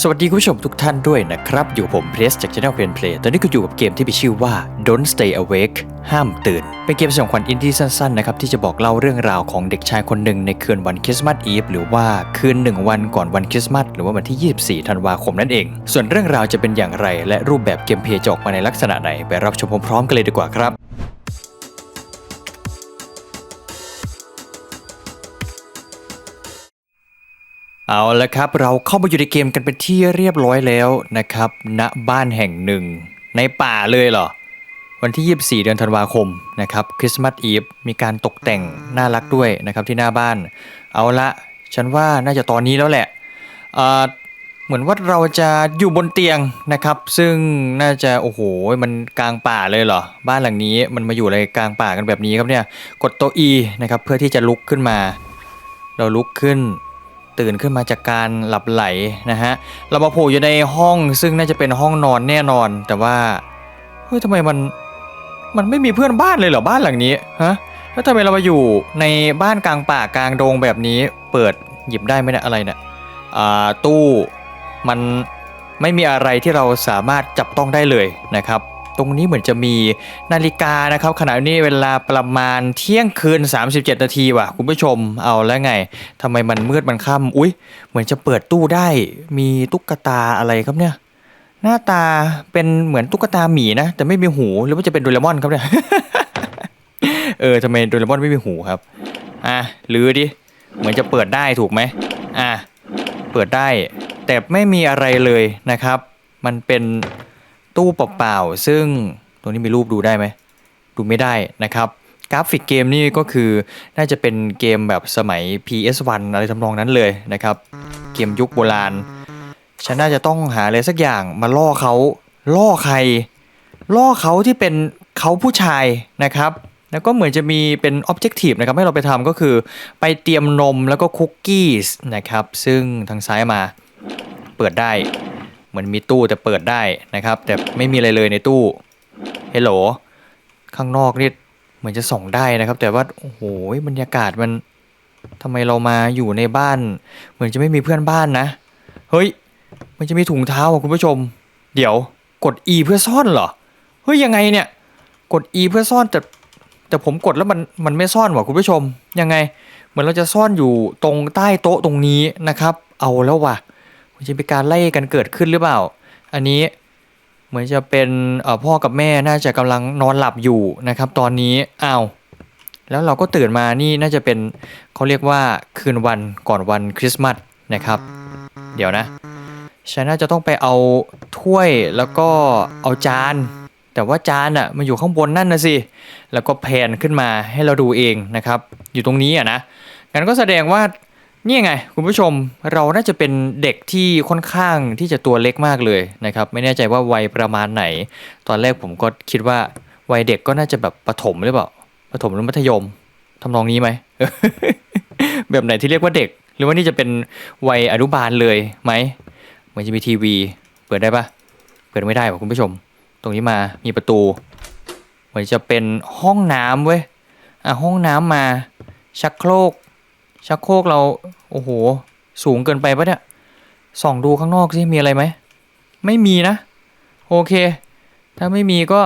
สวัสดีคุณผู้ชมทุกท่านด้วยนะครับ อยู่ผมเพรสจาก Channel Play Play ตอนนี้ก็อยู่กับเกมที่มีชื่อว่า Don't Stay Awake ห้ามตื่น เป็นเกมสยองขวัญอินดี้สั้นๆนะครับที่จะบอกเล่าเรื่องราวของเด็กชายคนหนึ่งในคืนวันคริสต์มาสอีฟหรือว่าคืนหนึ่งวันก่อนวันคริสต์มาสหรือว่าวันที่ 24 ธันวาคมนั่นเอง ส่วนเรื่องราวจะเป็นอย่างไร และรูปแบบเกมเพลย์จะออกมาในลักษณะไหนไปรับชมพร้อมๆกันเลยดีกว่าครับ เอาละครับเราเข้ามาอยู่ในเกมกันเป็นที่เรียบร้อยแล้วนะครับณบ้านแห่งหนึ่ง ในป่าเลยเหรอ วันที่ 24 เดือนธันวาคมนะครับคริสต์มาสอีฟมีการตกแต่งน่ารักด้วยนะครับที่หน้าบ้าน เอาละฉันว่าน่าจะตอนนี้แล้วแหละเเหมือนว่าเราจะอยู่บนเตียงนะครับ ซึ่งน่าจะโอ้โหมันกลางป่าเลยเหรอ บ้านหลังนี้มันมาอยู่อะไรกลางป่ากันแบบนี้ครับเนี่ยกดตัว E นะครับเพื่อที่จะลุกขึ้นมา เราลุกขึ้น ตื่นขึ้นมาจากการหลับไหลนะฮะเรามาโผล่อยู่ในห้องซึ่งน่าจะเป็นห้องนอนแน่นอน แต่ว่าเฮ้ยทำไมมันมันไม่มีเพื่อนบ้านเลยเหรอบ้านหลังนี้ฮะแล้วทำไมเรามาอยู่ในบ้านกลางป่ากลางโดงแบบนี้ เปิดหยิบได้ไหมเนะอะไรเนี่ยอ่าตู้มันไม่มีอะไรที่เราสามารถจับต้องได้เลยนะครับ ตรงนี้เหมือนจะมีนาฬิกานะครับขณะนี้เวลาประมาณเที่ยงคืน 37 นาทีว่ะคุณผู้ชมเอาแล้วไงทำไมมันมืดมันค่ำอุ้ยเหมือนจะเปิดตู้ได้ มีตุ๊กตาอะไรครับเนี่ย หน้าตาเป็นเหมือนตุ๊กตาหมีนะ แต่ไม่มีหูหรือว่าจะเป็นโดเรมอนครับเนี่ยเออทำไมโดเรมอนไม่มีหูครับอะลือดิเหมือนจะเปิดได้ถูกไหมอะเปิดได้ แต่ไม่มีอะไรเลยนะครับ มันเป็น ตู้เปล่าๆซึ่งตรงนี้มีรูปดูได้ไหมดูไม่ได้นะครับกราฟิกเกมนี่ก็คือน่าจะเป็นเกมแบบสมัย PS1 อะไรทำนองนั้นเลยนะครับ เกมยุคโบราณ ฉันน่าจะต้องหาอะไรสักอย่างมาล่อเขาล่อใคร ล่อเขาที่เป็นเขาผู้ชายนะครับ แล้วก็เหมือนจะมีเป็น Objective นะครับ ให้เราไปทำก็คือไปเตรียมนมแล้วก็คุกกี้นะครับ ซึ่งทางซ้ายมาเปิดได้ เหมือนมีตู้แต่เปิดได้นะครับ แต่ไม่มีอะไรเลยในตู้เฮลโหลข้างนอกนี่เหมือนจะส่องได้นะครับ แต่ว่าโอ้โหบรรยากาศมันทำไมเรามาอยู่ในบ้าน เหมือนจะไม่มีเพื่อนบ้านนะเฮ้ย มันจะมีถุงเท้าอะคุณผู้ชม เดี๋ยวกด E เพื่อซ่อนเหรอเฮ้ยยังไงเนี่ย กด E เพื่อซ่อนแต่แต่ผมกดแล้วมันมันไม่ซ่อนว่ะคุณผู้ชมยังไง เหมือนเราจะซ่อนอยู่ตรงใต้โต๊ะตรงนี้นะครับ เอาแล้วว่ะ มันจะเป็นการไล่กันเกิดขึ้นหรือเปล่า อันนี้เหมือนจะเป็นพ่อกับแม่น่าจะกำลังนอนหลับอยู่นะครับ ตอนนี้อ้าวแล้วเราก็ตื่นมานี่น่าจะเป็นเขาเรียกว่าคืนวันก่อนวันคริสต์มาสนะครับ เดี๋ยวนะฉันน่าจะต้องไปเอาถ้วยแล้วก็เอาจาน แต่ว่าจานอะมันอยู่ข้างบนนั่นนะสิ แล้วก็แพนขึ้นมาให้เราดูเองนะครับ อยู่ตรงนี้อะนะงั้นก็แสดงว่า นี่ไงคุณผู้ชมเราน่าจะเป็นเด็กที่ค่อนข้างที่จะตัวเล็กมากเลยนะครับ ไม่แน่ใจว่าวัยประมาณไหน ตอนแรกผมก็คิดว่าวัยเด็กก็น่าจะแบบประถมหรือเปล่าประถมหรือมัธยมทำนองนี้ไหมแบบไหนที่เรียกว่าเด็ก หรือว่านี่จะเป็นวัยอนุบาลเลยไหมเหมือนจะมีทีวี เปิดได้ปะเปิดไม่ได้ว่ะคุณผู้ชม ตรงนี้มามีประตู เหมือนจะเป็นห้องน้ำเว้ยอะห้องน้ำมาชักโครก ชักโครกเรา โอ้โห สูงเกินไปปะเนี่ยส่องดูข้างนอกสิมีอะไรไหม ไม่มีนะ โอเค ถ้าไม่มีก็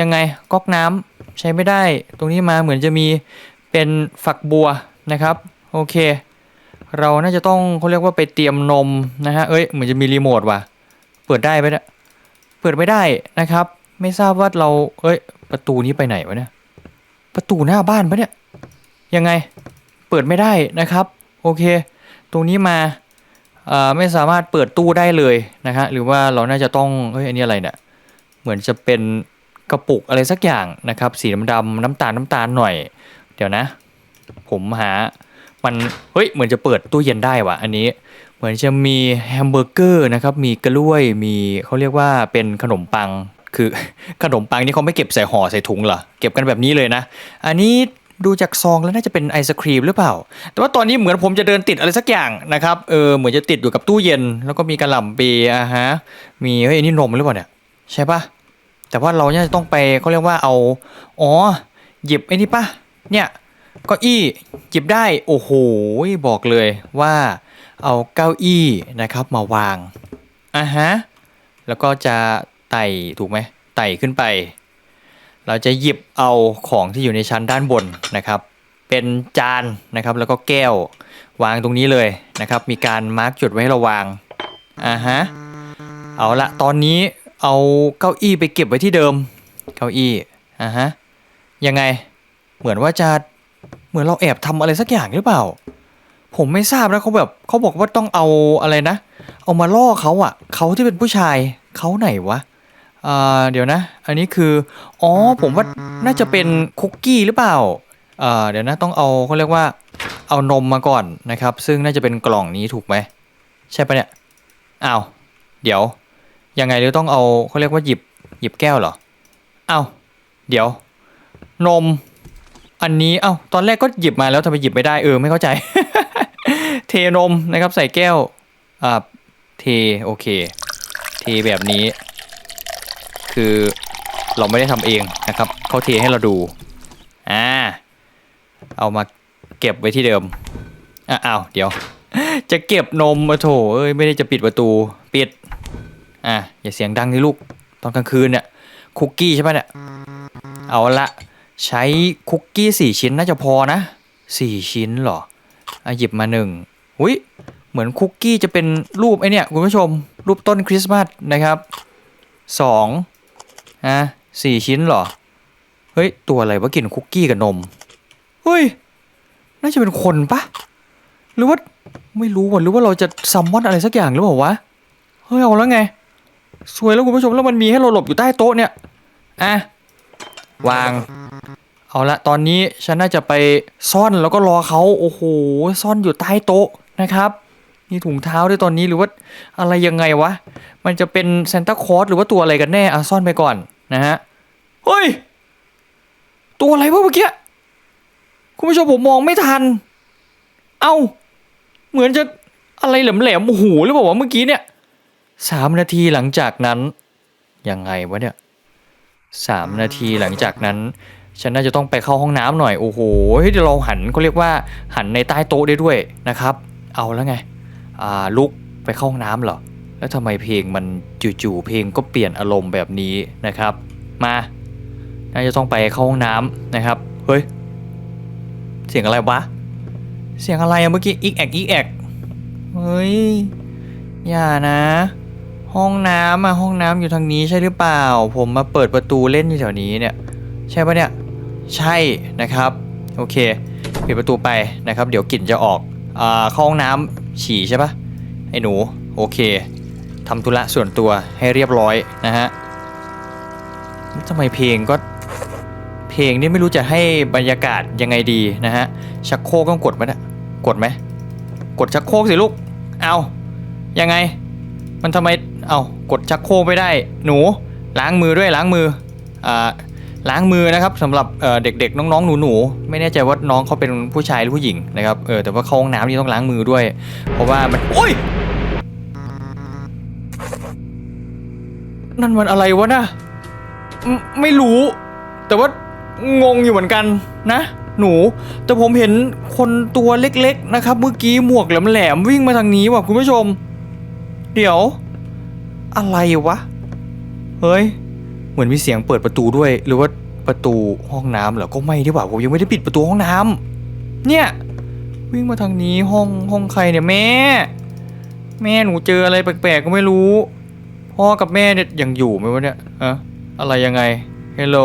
ยังไงก๊อกน้ำใช้ไม่ได้ ตรงนี้มาเหมือนจะมีเป็นฝักบัวนะครับ โอเค เราน่าจะต้องเขาเรียกว่าไปเตรียมนมนะฮะเอ้ยเหมือนจะมีรีโมทว่ะ เปิดได้ไหมเนี่ยเปิดไม่ได้นะครับ ไม่ทราบว่าเราเอ้ย ประตูนี้ไปไหนวะเนี่ยประตูหน้าบ้านปะเนี่ยยังไง ปิดไม่ได้นะครับโอเค ตรงนี้มาไม่สามารถเปิดตู้ได้เลยนะฮะหรือว่าเราน่าจะต้องเฮ้ยอันนี้อะไรเนี่ยเหมือนจะเป็นกระปุกอะไรสักอย่างนะครับ สีดำๆน้ำตาลน้ำตาลหน่อย เดี๋ยวนะ ผมหามันเฮ้ยเหมือนจะเปิดตู้เย็นได้วะอันนี้เหมือนจะมีแฮมเบอร์เกอร์นะครับมีกล้วยมีเขาเรียกว่าเป็นขนมปังคือขนมปังนี่เขาไม่เก็บใส่ห่อใส่ถุงเหรอเก็บกันแบบนี้เลยนะ อันนี้ ดูจากซองแล้วน่าจะเป็นไอศครีมหรือเปล่า แต่ว่าตอนนี้เหมือนผมจะเดินติดอะไรสักอย่างนะครับ เออ เหมือนจะติดอยู่กับตู้เย็น แล้วก็มีกระหล่ำปีอะฮะ มีเฮ้ยอันนี่นมหรือเปล่าเนี่ย ใช่ปะแต่ว่าเราเนี่ยจะต้องไปเขาเรียกว่าเอา อ๋อ หยิบไอ้นี่ปะเนี่ยเก้าอี้หยิบได้ โอ้โห บอกเลยว่าเอาเก้าอี้นะครับมาวางอะฮะ แล้วก็จะไต่ถูกไหมไต่ขึ้นไป เราจะหยิบเอาของที่อยู่ในชั้นด้านบนนะครับ เป็นจานนะครับแล้วก็แก้ววางตรงนี้เลยนะครับ มีการมาร์กจุดไว้ให้เราวางอ่าฮะเอาละตอนนี้เอาเก้าอี้ไปเก็บไว้ที่เดิม เก้าอี้อ่าฮะยังไงเหมือนว่าจะเหมือนเราแอบทำอะไรสักอย่างหรือเปล่า ผมไม่ทราบนะเขาแบบเขาบอกว่าต้องเอาอะไรนะ เอามาล่อเขาอะเขาที่เป็นผู้ชายเขาไหนวะ อ่าเดี๋ยวนะ อันนี้คือ อ๋อ ผมว่าน่าจะเป็นคุกกี้หรือเปล่าอ่าเดี๋ยวนะต้องเอาเขาเรียกว่า เอานมมาก่อนนะครับ ซึ่งน่าจะเป็นกล่องนี้ถูกไหม ใช่ปะเนี่ย อ้าว เดี๋ยว ยังไงหรือต้องเอาเขาเรียกว่าหยิบ หยิบแก้วเหรอ อ้าว เดี๋ยว นม อันนี้เอ้าตอนแรกก็หยิบมาแล้วทำไมหยิบไม่ได้ เออ ไม่เข้าใจ เทนมนะครับ ใส่แก้ว อ่า เท โอเค เทแบบนี้ คือเราไม่ได้ทำเองนะครับเขาเทให้เราดูอ่าเอามาเก็บไว้ที่เดิมอ้าวเดี๋ยว จะเก็บนมมาโถเอ้ยไม่ได้จะปิดประตูปิดอะอย่าเสียงดังนี่ลูกตอนกลางคืนเนี่ยคุกกี้ใช่ไหมเนี่ยเอาละใช้คุกกี้สี่ชิ้นน่าจะพอนะสี่ชิ้นเหรออะหยิบมาหนึ่งอุ้ยเหมือนคุกกี้จะเป็นรูปไอเนี่ยคุณผู้ชมรูปต้นคริสต์มาสนะครับสอง อะสี่ชิ้นหรอ เฮ้ย ตัวอะไรวะกินคุกกี้กับนม เฮ้ย น่าจะเป็นคนปะหรือว่าไม่รู้ว่ะหรือว่าเราจะซัมมอนอะไรสักอย่างหรือเปล่าวะ เฮ้ย เอาแล้วไง สวยแล้วคุณผู้ชมแล้วมันมีให้เราหลบอยู่ใต้โต๊ะเนี่ย อะ วาง เอาละตอนนี้ฉันน่าจะไปซ่อนแล้วก็รอเขาโอ้โห ซ่อนอยู่ใต้โต๊ะนะครับ มีถุงเท้าด้วยตอนนี้หรือว่าอะไรยังไงวะ มันจะเป็นเซนต้าคลอสหรือว่าตัวอะไรกันแน่ อะซ่อนไปก่อน นะฮะ เฮ้ย ตัวอะไรวะเมื่อกี้ คุณผู้ชมผมมองไม่ทัน เอ้า เหมือนจะอะไรแหลมๆหูหรือเปล่าวะเมื่อกี้เนี่ยสามนาทีหลังจากนั้น ยังไงวะเนี่ยสามนาทีหลังจากนั้น ฉันน่าจะต้องไปเข้าห้องน้ำหน่อยโอ้โหเฮ้ยเดี๋ยวเราหันเขาเรียกว่าหันในใต้โต๊ะได้ด้วยนะครับ เอาแล้วไง อ่าลุกไปเข้าห้องน้ำเหรอ แล้วทำไมเพลงมันจู่ๆเพลงก็เปลี่ยนอารมณ์แบบนี้นะครับ มาน่าจะต้องไปเข้าห้องน้ำนะครับ เฮ้ย เสียงอะไรวะ เสียงอะไรอะเมื่อกี้อีกแอกอีกแอกเฮ้ย อย่านะ ห้องน้ำอะห้องน้ำอยู่ทางนี้ใช่หรือเปล่า ผมมาเปิดประตูเล่นอยู่แถวนี้เนี่ย ใช่ปะเนี่ย ใช่นะครับ โอเค ปิดประตูไปนะครับ เดี๋ยวกลิ่นจะออกอ่าเข้าห้องน้ำฉี่ใช่ปะไอ้หนู โอเค ทำธุระส่วนตัวให้เรียบร้อยนะฮะทำไมเพลงก็เพลงนี่ไม่รู้จะให้บรรยากาศยังไงดีนะฮะชักโครกต้องกดไหมนี่ยกดไหมกดชักโครกสิลูกเอายังไง มันทำไมเอากดชักโครกไม่ได้ หนูล้างมือด้วยล้างมืออ่าล้างมือนะครับสำหรับเอ่อเด็กๆ น้องๆหนูๆไม่แน่ใจว่าน้องเขาเป็นผู้ชายหรือผู้หญิงนะครับเออแต่ว่าเข้าห้องน้ำนี่ต้องล้างมือด้วย เพราะว่ามันโอ้ย นั่นมันอะไรวะนะไม่ไม่รู้ แต่ว่างงอยู่เหมือนกันนะ หนู แต่ผมเห็นคนตัวเล็กๆนะครับ เมื่อกี้หมวกแหลมๆวิ่งมาทางนี้ว่ะคุณผู้ชม เดี๋ยว อะไรวะ เฮ้ย เหมือนมีเสียงเปิดประตูด้วย หรือว่าประตูห้องน้ำเหรอก็ไม่ดีกว่าผมยังไม่ได้ปิดประตูห้องน้ำเนี่ย วิ่งมาทางนี้ห้องห้องใครเนี่ยแม่ แม่หนูเจออะไรแปลกๆก็ไม่รู้ พ่อกับแม่เนี่ยยังอยู่ไหมวะเนี่ยอะอะไรยังไงเฮลโหล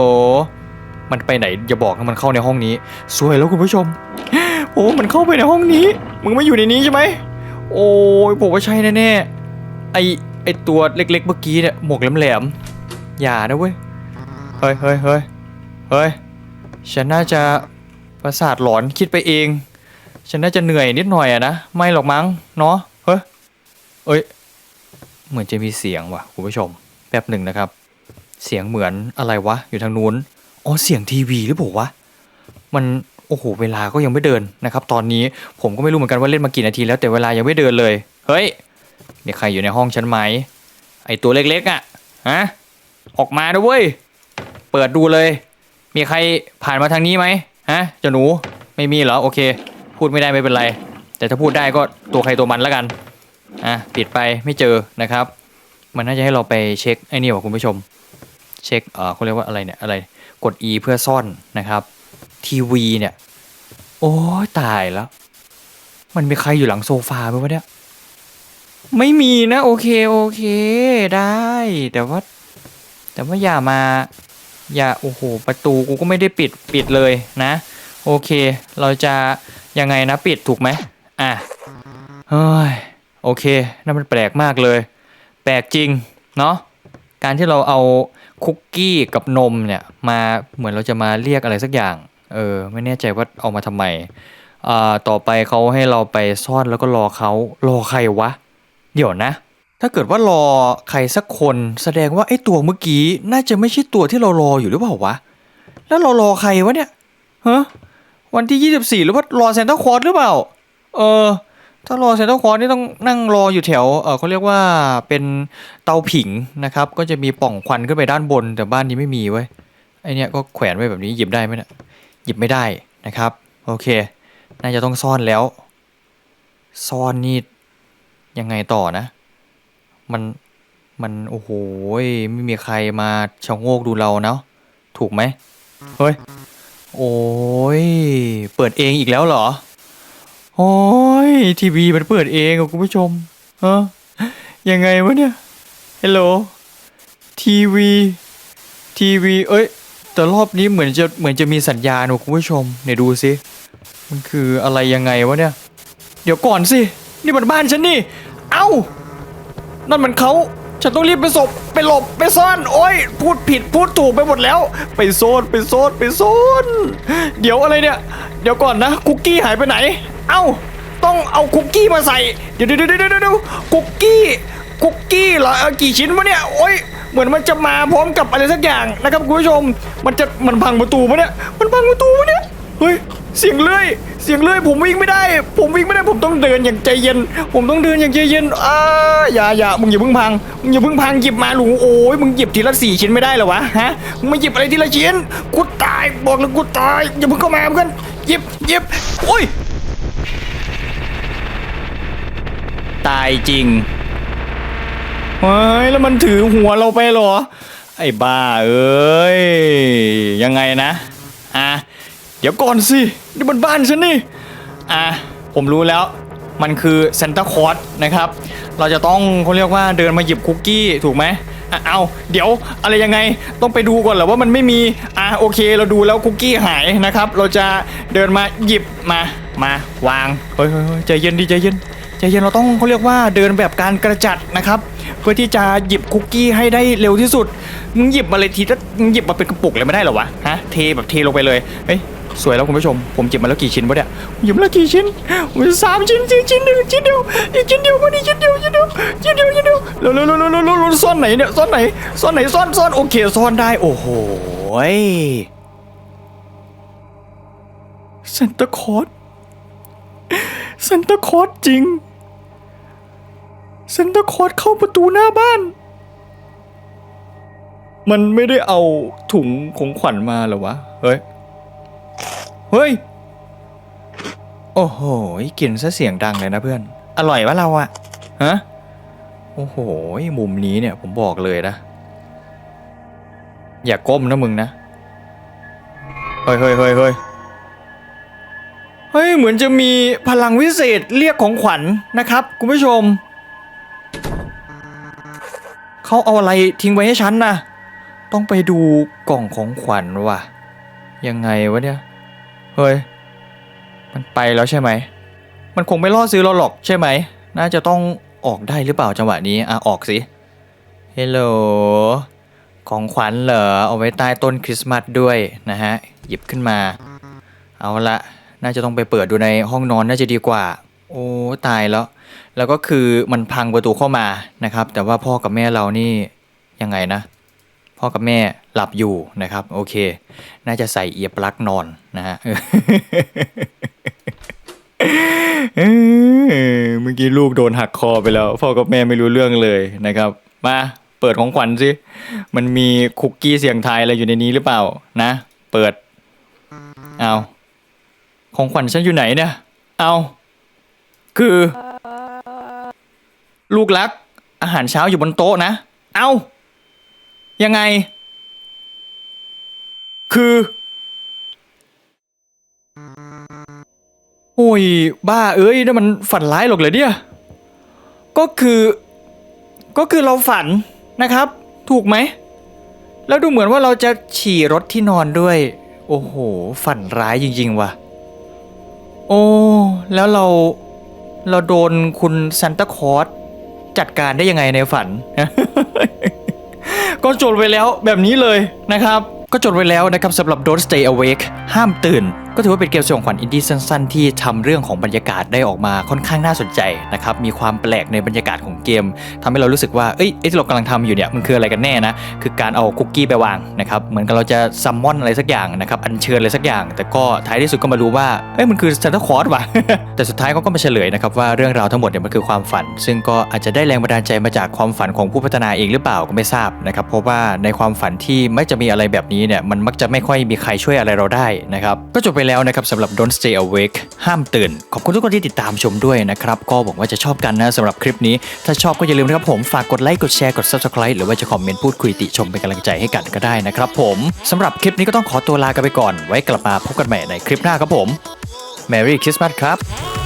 มันไปไหนอย่าบอกนะมันเข้าในห้องนี้ สวยแล้วคุณผู้ชม โอ้มันเข้าไปในห้องนี้ มึงไม่อยู่ในนี้ใช่ไหมโอ้ยผมว่าใช่แน่ๆไอไอตัวเล็กๆเมื่อกี้เนี่ยหมวกแหลมๆอย่านะเว้ยเฮ้ยเฮ้ยเฮ้ยเฮ้ยฉันน่าจะประสาทหลอนคิดไปเอง ฉันน่าจะเหนื่อยนิดหน่อยอะนะไม่หรอกมั้งเนาะเฮ้ยเอ้ย เหมือนจะมีเสียงว่ะคุณผู้ชมแป๊บหนึ่งนะครับ เสียงเหมือนอะไรวะอยู่ทางนู้นอ๋อเสียงทีวีหรือเปล่าวะมันโอ้โหเวลาก็ยังไม่เดินนะครับ ตอนนี้ผมก็ไม่รู้เหมือนกันว่าเล่นมากี่นาทีแล้วแต่เวลายังไม่เดินเลย เฮ้ยมีใครอยู่ในห้องฉันไหมไอตัวเล็กๆอะ่ะฮะออกมาด้วยเวยเปิดดูเลย มีใครผ่านมาทางนี้ไหมฮะเจ้าหนูไม่มีเหรอโอเค พูดไม่ได้ไม่เป็นไร แต่ถ้าพูดได้ก็ตัวใครตัวมันแล้วกัน อะปิดไปไม่เจอนะครับ มันน่าจะให้เราไปเช็คไอ้นี่ว่ะคุณผู้ชม เช็คเออเขาเรียกว่าอะไรเนี่ยอะไรกด E เพื่อซ่อนนะครับทีวีเนี่ย โอ้ตายแล้ว มันมีใครอยู่หลังโซฟาไหมวะเนี่ยไม่มีนะโอเคโอเคได้ แต่ว่า แต่ว่าอย่ามา อย่าโอ้โหประตูกูก็ไม่ได้ปิดปิดเลยนะ โอเค เราจะยังไงนะปิดถูกไหมอะเฮ้ย โอเคนั่นมันแปลกมากเลย แปลกจริงเนาะการที่เราเอาคุกกี้กับนมเนี่ยมาเหมือนเราจะมาเรียกอะไรสักอย่างเออไม่แน่ใจว่าเอามาทำไมอ่าต่อไปเขาให้เราไปซ่อนแล้วก็รอเขารอใครวะ เดี๋ยวนะ ถ้าเกิดว่ารอใครสักคน แสดงว่าไอ้ตัวเมื่อกี้น่าจะไม่ใช่ตัวที่เรารออยู่หรือเปล่าวะแล้วเรารอใครวะเนี่ยฮะวันที่ 24 หรือว่ารอเซนต์คอร์สหรือเปล่า เออ ถ้ารอเซนต์คอร์สนี่ต้องนั่งรออยู่แถว เออเขาเรียกว่าเป็นเตาผิงนะครับ ก็จะมีปล่องควันขึ้นไปด้านบน แต่บ้านนี้ไม่มีเว้ไอเนี้ยก็แขวนไว้แบบนี้หยิบได้ไหมเนี่ยหยิบไม่ได้นะครับ โอเค น่าจะต้องซ่อนแล้ว ซ่อนนี่ยังไงต่อนะ มันมันโอ้โหไม่มีใครมาชะโงกดูเราเนาะถูกไหมเฮ้ยโอ้ยเปิดเองอีกแล้วเหรอ โอ้ยทีวีมันเปิดเองอะคุณผู้ชมฮะยังไงวะเนี่ยฮัลโหลทีวีทีวีเอ้ยแต่รอบนี้เหมือนจะเหมือนจะมีสัญญาณว่ะคุณผู้ชมเนี่ยดูสิมันคืออะไรยังไงวะเนี่ย เดี๋ยวก่อนสิ นี่มันบ้านฉันนี่ เอ้า นั่นมันเขา ฉันต้องรีบไปศพไปหลบไปซ่อน โอ้ย พูดผิดพูดถูกไปหมดแล้ว ไปโซนไปโซนไปโซน เดี๋ยวอะไรเนี่ย เดี๋ยวก่อนนะ คุกกี้หายไปไหน เอ้า ต้องเอาคุกกี้มาใส่เดี๋ยวเดี๋ยวเดี๋ยวเดี๋ยวเดี๋ยวคุกกี้คุกกี้เหรอเอากี่ชิ้นวะเนี่ยโอ้ยเหมือนมันจะมาพร้อมกับอะไรสักอย่างนะครับคุณผู้ชม มันจะมันพังประตูปะเนี่ยมันพังประตูปะเนี่ยเฮ้ยเสียงเลื่อย เสียงเลื่อยผมวิ่งไม่ได้ ผมวิ่งไม่ได้ผมต้องเดินอย่างใจเย็น ผมต้องเดินอย่างใจเย็นอ่าอย่าอย่ามึงอย่าเพิ่งพังมึงอย่าเพิ่งพังหยิบมาหลูโอ้ยมึงหยิบทีละสี่ชิ้นไม่ได้เหรอวะฮะมึงมาหยิบอะไรทีละชิ้นกูตายบอกเลยกูตายอย่าเพิ่งเข้ามาเพื่อนหยิบหยิบโอ้ยตายจริงเฮ้ยแล้วมันถือหัวเราไปหรอ ไอ้บ้าเอ้ยยังไงนะอะ เดี๋ยวก่อนสิ นี่มันบ้านฉันนี่ อะ ผมรู้แล้ว มันคือเซนต c คอร์ s นะครับ เราจะต้องเขาเรียกว่าเดินมาหยิบคุกกี้ถูกไหมอะเอาเดี๋ยวอะไรยังไงต้องไปดูก่อนเหรอว่ามันไม่มีอะโอเค เราดูแล้วคุกกี้หายนะครับ เราจะเดินมาหยิบมามาวางเฮ้ยเฮ้ยเฮ้ยใจเย็นดิใจเย็นใจเย็นเราต้องเขาเรียกว่าเดินแบบการกระจัดนะครับ เพื่อที่จะหยิบคุกกี้ให้ได้เร็วที่สุดมึงหยิบมาเลยทีถ้ามึงหยิบมาเป็นกระปุกเลยไม่ได้หรอวะฮะเทแบบเทลงไปเลยเฮ้ย สวยแล้วคุณผู้ชม ผมหยิบมาแล้วกี่ชิ้นวะเนี่ยหยิบมาแล้วกี่ชิ้นอุ๊ยสามชิ้นสี่ชิ้นหนึ่งชิ้นเดียวอีกชิ้นเดียววันนี้ชิ้นเดียวชิ้นเดียวชิ้นเดียวชิ้นเดียวเร็วเร็วเร็วเร็วเร็วซ่อนไหนเนี่ยซ่อนไหนซ่อนไหนซ่อนซ่อนโอเคซ่อนได้โอ้โหเซนตาคอร์สเซนตาคอร์สจริงเซนตาคอร์สเข้าประตูหน้าบ้าน มันไม่ได้เอาถุงของขวัญมาหรอวะเฮ้ย เฮ้ย โอ้โหกลิ่นซะเสียงดังเลยนะเพื่อน อร่อยวะเราอะฮะ โอ้โห มุมนี้เนี่ยผมบอกเลยนะ อย่าก้มนะมึงนะ เฮ้ยเฮ้ยเฮ้ยเฮ้ยเฮ้ย เหมือนจะมีพลังวิเศษเรียกของขวัญนะครับ คุณผู้ชม เขาเอาอะไรทิ้งไว้ให้ฉันนะ ต้องไปดูกล่องของขวัญว่ะ ยังไงวะเนี่ย เฮ้ย มันไปแล้วใช่ไหม มันคงไม่ล่อซื้อเราหรอกใช่ไหม น่าจะต้องออกได้หรือเปล่าจังหวะนี้ อะ ออกสิ เฮลโหล ของขวัญเหรอ เอาไว้ใต้ต้นคริสต์มาสด้วยนะฮะ หยิบขึ้นมา เอาละ น่าจะต้องไปเปิดดูในห้องนอนน่าจะดีกว่า โอ้ตายแล้ว แล้วก็คือมันพังประตูเข้ามานะครับ แต่ว่าพ่อกับแม่เรานี่ยังไงนะ พ่อกับแม่หลับอยู่นะครับ โอเค น่าจะใส่เอียร์ปลั๊กนอนนะฮะเมื่อกี้ลูกโดนหักคอไปแล้ว พ่อกับแม่ไม่รู้เรื่องเลยนะครับ มาเปิดของขวัญสิมันมีคุกกี้เสียงไทยอะไรอยู่ในนี้หรือเปล่านะ เปิดเอาของขวัญฉันอยู่ไหนเนี่ยเอาคือ ลูกรัก อาหารเช้าอยู่บนโต๊ะนะ เอ้า ยังไง คือ โอ้ย บ้าเอ้ยนั่นมันฝันร้ายหรอกเลยเนี่ยก็คือ ก็คือเราฝันนะครับ ถูกไหม แล้วดูเหมือนว่าเราจะฉี่รถที่นอนด้วย โอ้โห ฝันร้ายจริง ๆ ว่ะ โอ้ แล้วเรา เราโดนคุณซันตาคลอสจัดการได้ยังไงในฝัน ก็จดไว้แล้วแบบนี้เลยนะครับ ก็จดไว้แล้วนะครับสำหรับ Don't Stay Awake ห้ามตื่นก็ถือว่าเป็นเกมสยองขวัญอินดี้สั้นๆ ที่ทำเรื่องของบรรยากาศได้ออกมาค่อนข้างน่าสนใจนะครับมีความแปลกในบรรยากาศของเกมทำให้เรารู้สึกว่าเอ้ยไอ้ที่เรากำลังทำอยู่เนี่ยมันคืออะไรกันแน่นะคือการเอาคุกกี้ไปวางนะครับเหมือนกับเราจะซัมมอนอะไรสักอย่างนะครับอัญเชิญอะไรสักอย่าง แต่ก็ท้ายที่สุดก็มารู้ว่าเอ้ยมันคือซานตาคลอสว่ะแต่สุดท้ายเขาก็มาเฉลยนะครับว่าเรื่องราวทั้งหมดเนี่ยมันคือความฝัน ซึ่งก็อาจจะได้แรงบันดาลใจมาจากความฝันของผู้พัฒนาเองหรือเปล่าก็ไม่ทราบนะครับเพราะว่าในความฝันที่ไม่จะมีอะไรแบบนี้เนี่ยมันมักจะไม่ค่อยมีใครช่วยอะไรเราได้นะครับก็จบไปแล้วนะครับสำหรับ Don't Stay Awake ห้ามตื่น ขอบคุณทุกคนที่ติดตามชมด้วยนะครับ ก็หวังว่าจะชอบกันนะสำหรับคลิปนี้ ถ้าชอบก็อย่าลืมนะครับผมฝากกดไลค์กดแชร์กด Subscribe หรือว่าจะคอมเมนต์พูดคุยติชมเป็นกำลังใจให้กันก็ได้นะครับผมสำหรับคลิปนี้ก็ต้องขอตัวลากันไปก่อน ไว้กลับมาพบกันใหม่ในคลิปหน้าครับผม Merry Christmas ครับ